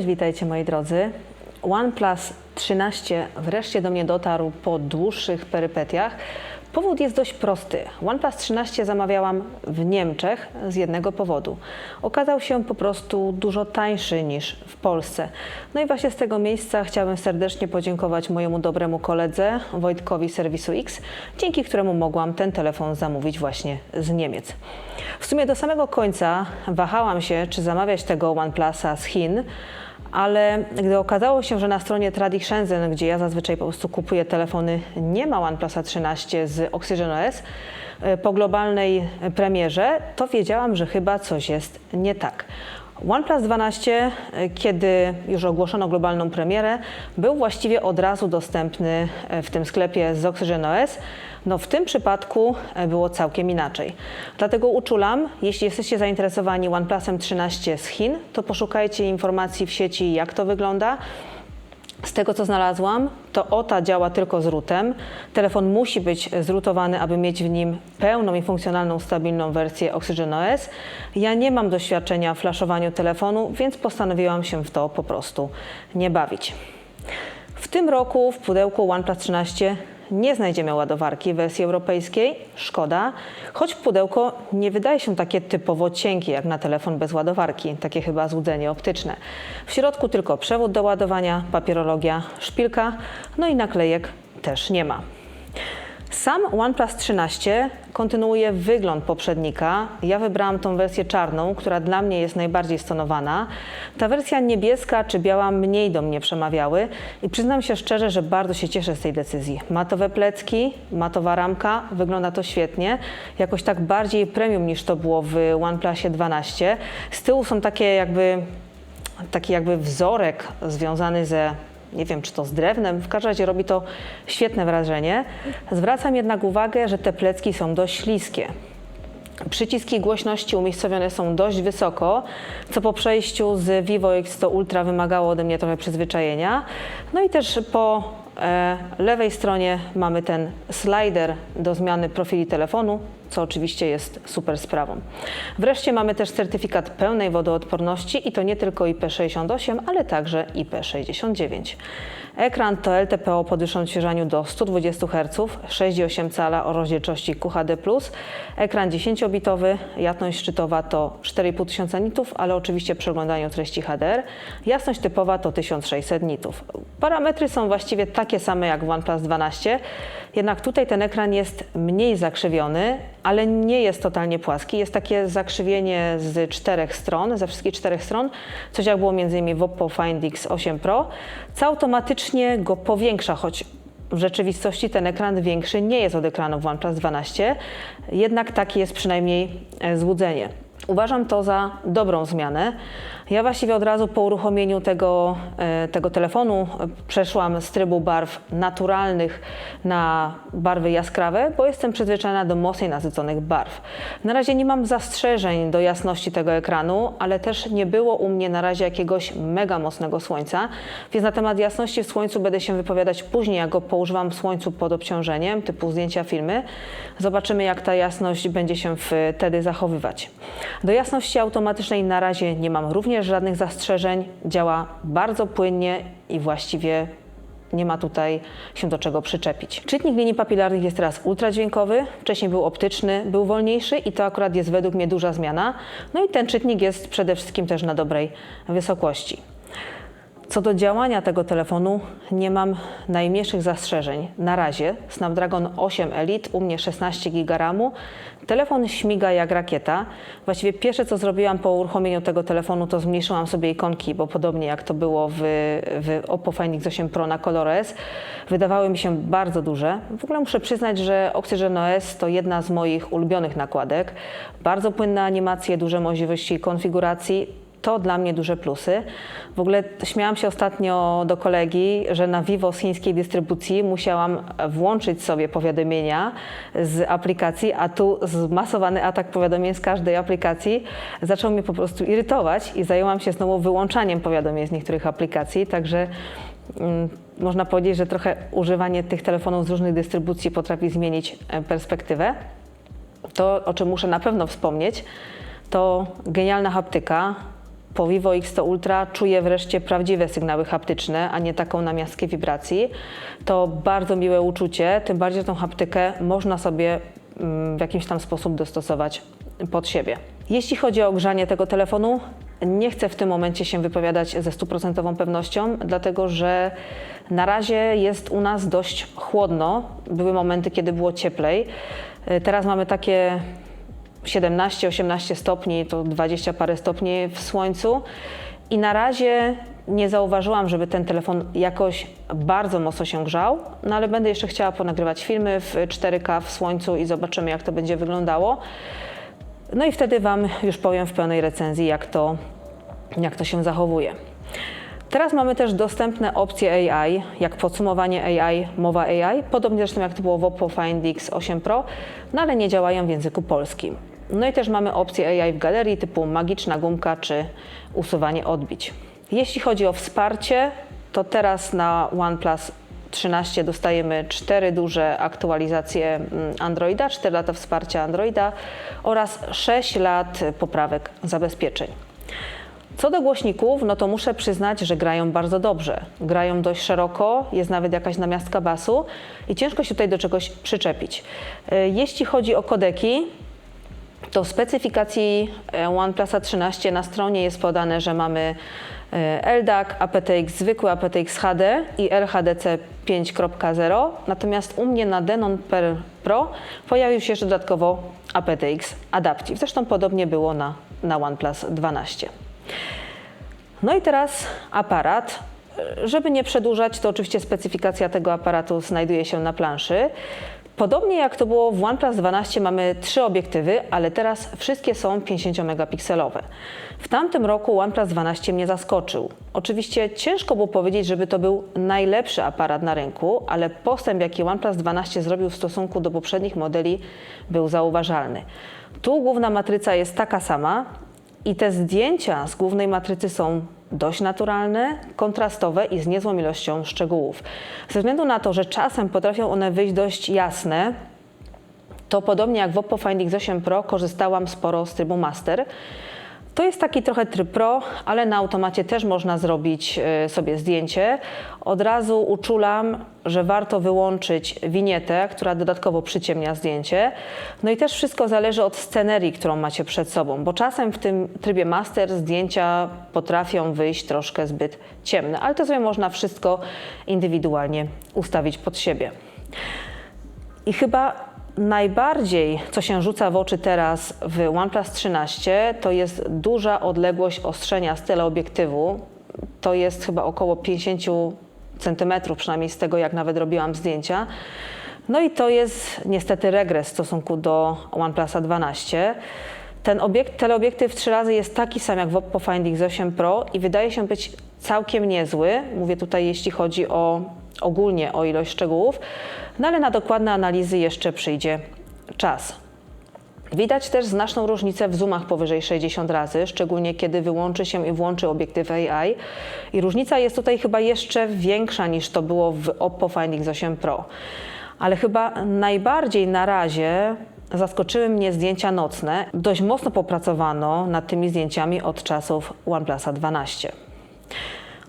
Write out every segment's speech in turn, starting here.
Cześć, witajcie moi drodzy. OnePlus 13 wreszcie do mnie dotarł po dłuższych perypetiach. Powód jest dość prosty. OnePlus 13 zamawiałam w Niemczech z jednego powodu. Okazał się po prostu dużo tańszy niż w Polsce. No i właśnie z tego miejsca chciałabym serdecznie podziękować mojemu dobremu koledze Wojtkowi serwisu X, dzięki któremu mogłam ten telefon zamówić właśnie z Niemiec. W sumie do samego końca wahałam się, czy zamawiać tego OnePlusa z Chin, ale gdy okazało się, że na stronie Trading Shenzhen, gdzie ja zazwyczaj po prostu kupuję telefony, nie ma OnePlusa 13 z Oxygen OS, e, po globalnej premierze, to wiedziałam, że chyba coś jest nie tak. OnePlus 12, e, kiedy już ogłoszono globalną premierę, był właściwie od razu dostępny e, w tym sklepie z Oxygen OS. No w tym przypadku e, było całkiem inaczej. Dlatego uczulam, jeśli jesteście zainteresowani OnePlusem 13 z Chin, to poszukajcie informacji w sieci, jak to wygląda. Z tego co znalazłam, to OTA działa tylko z rootem. Telefon musi być zrutowany, aby mieć w nim pełną i funkcjonalną, stabilną wersję Oxygen OS. Ja nie mam doświadczenia w flaszowaniu telefonu, więc postanowiłam się w to po prostu nie bawić. W tym roku w pudełku OnePlus 13 nie znajdziemy ładowarki w wersji europejskiej, szkoda, choć pudełko nie wydaje się takie typowo cienkie jak na telefon bez ładowarki, takie chyba złudzenie optyczne. W środku tylko przewód do ładowania, papierologia, szpilka, no i naklejek też nie ma. Sam OnePlus 13 kontynuuje wygląd poprzednika. Ja wybrałam tą wersję czarną, która dla mnie jest najbardziej stonowana. Ta wersja niebieska czy biała mniej do mnie przemawiały i przyznam się szczerze, że bardzo się cieszę z tej decyzji. Matowe plecki, matowa ramka, wygląda to świetnie. Jakoś tak bardziej premium niż to było w OnePlusie 12. Z tyłu są takie jakby taki jakby wzorek związany ze nie wiem czy to z drewnem, w każdym razie robi to świetne wrażenie. Zwracam jednak uwagę, że te plecki są dość śliskie. Przyciski głośności umiejscowione są dość wysoko, co po przejściu z Vivo X100 Ultra wymagało ode mnie trochę przyzwyczajenia. No i też po lewej stronie mamy ten slider do zmiany profili telefonu, co oczywiście jest super sprawą. Wreszcie mamy też certyfikat pełnej wodoodporności i to nie tylko IP68, ale także IP69. Ekran to LTPO o podwyższonym odświeżaniu do 120 Hz, 6,8 cala o rozdzielczości QHD+, ekran 10-bitowy, jasność szczytowa to 4500 nitów, ale oczywiście przy oglądaniu treści HDR, jasność typowa to 1600 nitów. Parametry są właściwie takie same jak w OnePlus 12, jednak tutaj ten ekran jest mniej zakrzywiony, ale nie jest totalnie płaski. Jest takie zakrzywienie z czterech stron, ze wszystkich czterech stron, coś jak było m.in. w Oppo Find X8 Pro, co automatycznie go powiększa, choć w rzeczywistości ten ekran większy nie jest od ekranu OnePlus 12, jednak takie jest przynajmniej e, złudzenie. Uważam to za dobrą zmianę. Ja właściwie od razu po uruchomieniu tego, e, tego telefonu e, przeszłam z trybu barw naturalnych na barwy jaskrawe, bo jestem przyzwyczajona do mocniej nasyconych barw. Na razie nie mam zastrzeżeń do jasności tego ekranu, ale też nie było u mnie na razie jakiegoś mega mocnego słońca, więc na temat jasności w słońcu będę się wypowiadać później, jak go poużywam w słońcu pod obciążeniem, typu zdjęcia, filmy. Zobaczymy, jak ta jasność będzie się wtedy zachowywać. Do jasności automatycznej na razie nie mam również żadnych zastrzeżeń. Działa bardzo płynnie i właściwie nie ma tutaj się do czego przyczepić. Czytnik linii papilarnych jest teraz ultradźwiękowy, wcześniej był optyczny, był wolniejszy i to akurat jest według mnie duża zmiana. No i ten czytnik jest przede wszystkim też na dobrej wysokości. Co do działania tego telefonu, nie mam najmniejszych zastrzeżeń. Na razie Snapdragon 8 Elite, u mnie 16 GB RAMu. Telefon śmiga jak rakieta. Właściwie pierwsze co zrobiłam po uruchomieniu tego telefonu, to zmniejszyłam sobie ikonki, bo podobnie jak to było w, w Oppo Find X8 Pro na ColorOS, wydawały mi się bardzo duże. W ogóle muszę przyznać, że Oxygen OS to jedna z moich ulubionych nakładek. Bardzo płynne animacje, duże możliwości konfiguracji to dla mnie duże plusy. W ogóle śmiałam się ostatnio do kolegi, że na Vivo z chińskiej dystrybucji musiałam włączyć sobie powiadomienia z aplikacji, a tu zmasowany atak powiadomień z każdej aplikacji zaczął mnie po prostu irytować i zajęłam się znowu wyłączaniem powiadomień z niektórych aplikacji, także mm, można powiedzieć, że trochę używanie tych telefonów z różnych dystrybucji potrafi zmienić e, perspektywę. To, o czym muszę na pewno wspomnieć, to genialna haptyka, po Vivo X100 Ultra czuję wreszcie prawdziwe sygnały haptyczne, a nie taką namiastkę wibracji. To bardzo miłe uczucie, tym bardziej tą haptykę można sobie mm, w jakiś tam sposób dostosować pod siebie. Jeśli chodzi o ogrzanie tego telefonu, nie chcę w tym momencie się wypowiadać ze stuprocentową pewnością, dlatego że na razie jest u nas dość chłodno. Były momenty, kiedy było cieplej. Y, Teraz mamy takie 17-18 stopni, to 20 parę stopni w słońcu. I na razie nie zauważyłam, żeby ten telefon jakoś bardzo mocno się grzał, no ale będę jeszcze chciała ponagrywać filmy w 4K w słońcu i zobaczymy, jak to będzie wyglądało. No i wtedy Wam już powiem w pełnej recenzji, jak to, jak to się zachowuje. Teraz mamy też dostępne opcje AI, jak podsumowanie AI, mowa AI, podobnie zresztą jak to było w Oppo Find X8 Pro, no ale nie działają w języku polskim. No i też mamy opcje AI w galerii typu magiczna gumka czy usuwanie odbić. Jeśli chodzi o wsparcie, to teraz na OnePlus 13 dostajemy cztery duże aktualizacje mm, Androida, 4 lata wsparcia Androida oraz 6 lat poprawek zabezpieczeń. Co do głośników, no to muszę przyznać, że grają bardzo dobrze. Grają dość szeroko, jest nawet jakaś namiastka basu i ciężko się tutaj do czegoś przyczepić. E, Jeśli chodzi o kodeki, w specyfikacji e, OnePlusa 13 na stronie jest podane, że mamy e, LDAC, aptX zwykły, aptX HD i RHDC 5.0. Natomiast u mnie na Denon Per Pro pojawił się jeszcze dodatkowo aptX Adaptive. Zresztą podobnie było na, na OnePlus 12. No i teraz aparat. Żeby nie przedłużać, to oczywiście specyfikacja tego aparatu znajduje się na planszy. Podobnie jak to było w OnePlus 12 mamy trzy obiektywy, ale teraz wszystkie są 50-megapikselowe. W tamtym roku OnePlus 12 mnie zaskoczył. Oczywiście ciężko było powiedzieć, żeby to był najlepszy aparat na rynku, ale postęp jaki OnePlus 12 zrobił w stosunku do poprzednich modeli był zauważalny. Tu główna matryca jest taka sama i te zdjęcia z głównej matrycy są dość naturalne, kontrastowe i z niezłą ilością szczegółów. Ze względu na to, że czasem potrafią one wyjść dość jasne, to podobnie jak w Oppo Find X8 Pro korzystałam sporo z trybu Master. To jest taki trochę tryb Pro, ale na automacie też można zrobić e, sobie zdjęcie. Od razu uczulam, że warto wyłączyć winietę, która dodatkowo przyciemnia zdjęcie. No i też wszystko zależy od scenerii, którą macie przed sobą, bo czasem w tym trybie Master zdjęcia potrafią wyjść troszkę zbyt ciemne, ale to sobie można wszystko indywidualnie ustawić pod siebie. I chyba najbardziej, co się rzuca w oczy teraz w OnePlus 13, to jest duża odległość ostrzenia z teleobiektywu. To jest chyba około 50 cm, przynajmniej z tego, jak nawet robiłam zdjęcia. No i to jest niestety regres w stosunku do OnePlusa 12. Ten obiekt, teleobiektyw trzy razy jest taki sam jak w Oppo Find X8 Pro i wydaje się być całkiem niezły. Mówię tutaj, jeśli chodzi o ogólnie o ilość szczegółów, no ale na dokładne analizy jeszcze przyjdzie czas. Widać też znaczną różnicę w zoomach powyżej 60 razy, szczególnie kiedy wyłączy się i włączy obiektyw AI. I różnica jest tutaj chyba jeszcze większa niż to było w Oppo Find X8 Pro. Ale chyba najbardziej na razie zaskoczyły mnie zdjęcia nocne. Dość mocno popracowano nad tymi zdjęciami od czasów OnePlusa 12.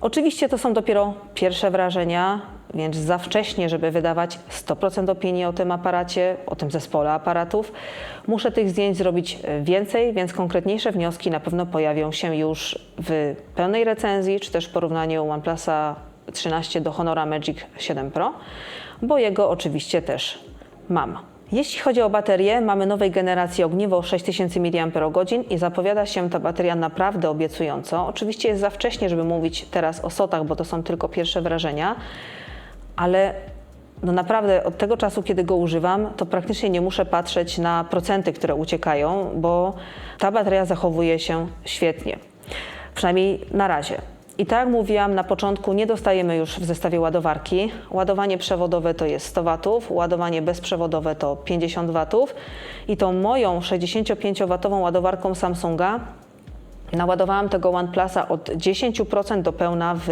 Oczywiście to są dopiero pierwsze wrażenia, więc za wcześnie, żeby wydawać 100% opinii o tym aparacie, o tym zespole aparatów. Muszę tych zdjęć zrobić więcej, więc konkretniejsze wnioski na pewno pojawią się już w pełnej recenzji, czy też w porównaniu OnePlusa 13 do Honora Magic 7 Pro, bo jego oczywiście też mam. Jeśli chodzi o baterię, mamy nowej generacji ogniwo 6000 mAh i zapowiada się ta bateria naprawdę obiecująco. Oczywiście jest za wcześnie, żeby mówić teraz o sotach, bo to są tylko pierwsze wrażenia, ale no naprawdę od tego czasu, kiedy go używam, to praktycznie nie muszę patrzeć na procenty, które uciekają, bo ta bateria zachowuje się świetnie. Przynajmniej na razie. I tak jak mówiłam na początku, nie dostajemy już w zestawie ładowarki. Ładowanie przewodowe to jest 100 W, ładowanie bezprzewodowe to 50 W. I tą moją 65W ładowarką Samsunga naładowałam tego OnePlusa od 10% do pełna w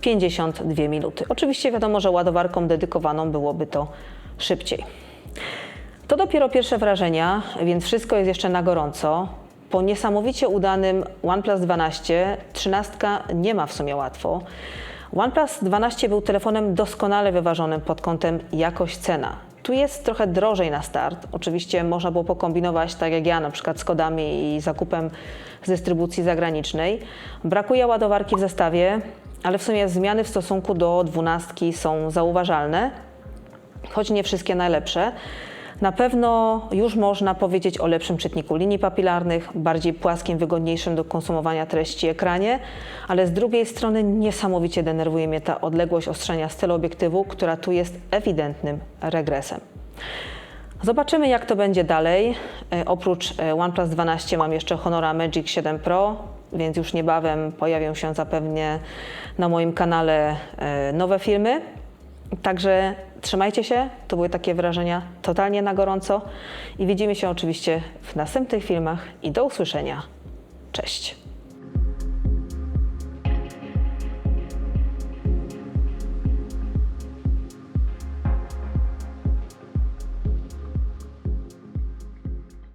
52 minuty. Oczywiście wiadomo, że ładowarką dedykowaną byłoby to szybciej. To dopiero pierwsze wrażenia, więc wszystko jest jeszcze na gorąco. Po niesamowicie udanym OnePlus 12, 13 nie ma w sumie łatwo. OnePlus 12 był telefonem doskonale wyważonym pod kątem jakość-cena. Tu jest trochę drożej na start. Oczywiście można było pokombinować, tak jak ja, na przykład z kodami i zakupem z dystrybucji zagranicznej. Brakuje ładowarki w zestawie, ale w sumie zmiany w stosunku do 12 są zauważalne, choć nie wszystkie najlepsze. Na pewno już można powiedzieć o lepszym czytniku linii papilarnych, bardziej płaskim, wygodniejszym do konsumowania treści ekranie, ale z drugiej strony niesamowicie denerwuje mnie ta odległość ostrzenia z teleobiektywu, która tu jest ewidentnym regresem. Zobaczymy, jak to będzie dalej. E, Oprócz e, OnePlus 12 mam jeszcze Honora Magic 7 Pro, więc już niebawem pojawią się zapewne na moim kanale e, nowe filmy. Także trzymajcie się, to były takie wrażenia totalnie na gorąco i widzimy się oczywiście w następnych filmach i do usłyszenia. Cześć!